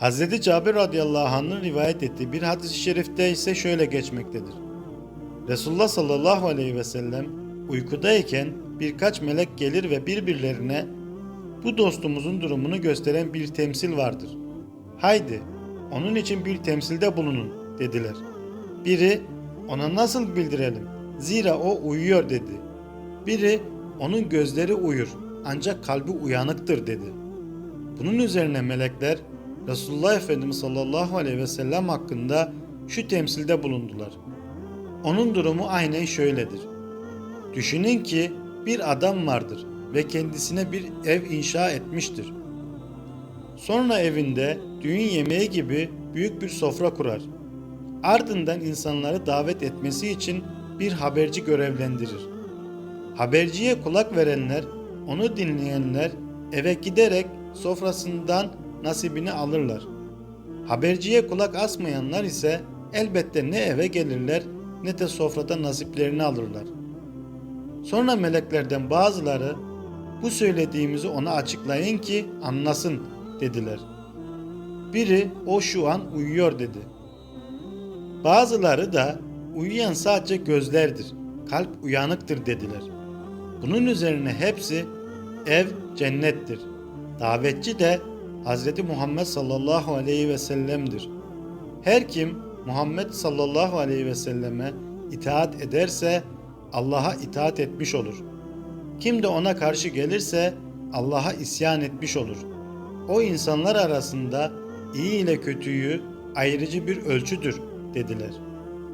Hz. Cabir radıyallahu anh'ın rivayet ettiği bir hadis-i şerifte ise şöyle geçmektedir. Resulullah sallallahu aleyhi ve sellem uykudayken birkaç melek gelir ve birbirlerine bu dostumuzun durumunu gösteren bir temsil vardır. Haydi onun için bir temsilde bulunun dediler. Biri ona nasıl bildirelim zira o uyuyor dedi. Biri onun gözleri uyur ancak kalbi uyanıktır dedi. Bunun üzerine melekler Resulullah Efendimiz sallallahu aleyhi ve sellem hakkında şu temsilde bulundular. Onun durumu aynen şöyledir. Düşünün ki bir adam vardır ve kendisine bir ev inşa etmiştir. Sonra evinde düğün yemeği gibi büyük bir sofra kurar. Ardından insanları davet etmesi için bir haberci görevlendirir. Haberciye kulak verenler, onu dinleyenler eve giderek sofrasından nasibini alırlar. Haberciye kulak asmayanlar ise elbette ne eve gelirler ne de sofrada nasiplerini alırlar. Sonra meleklerden bazıları bu söylediğimizi ona açıklayın ki anlasın dediler. Biri o şu an uyuyor dedi. Bazıları da uyuyan sadece gözlerdir, kalp uyanıktır dediler. Bunun üzerine hepsi ev cennettir. Davetçi de Hz. Muhammed sallallahu aleyhi ve sellem'dir. Her kim Muhammed sallallahu aleyhi ve selleme itaat ederse Allah'a itaat etmiş olur. Kim de ona karşı gelirse Allah'a isyan etmiş olur. O insanlar arasında iyi ile kötüyü ayrıcı bir ölçüdür dediler.''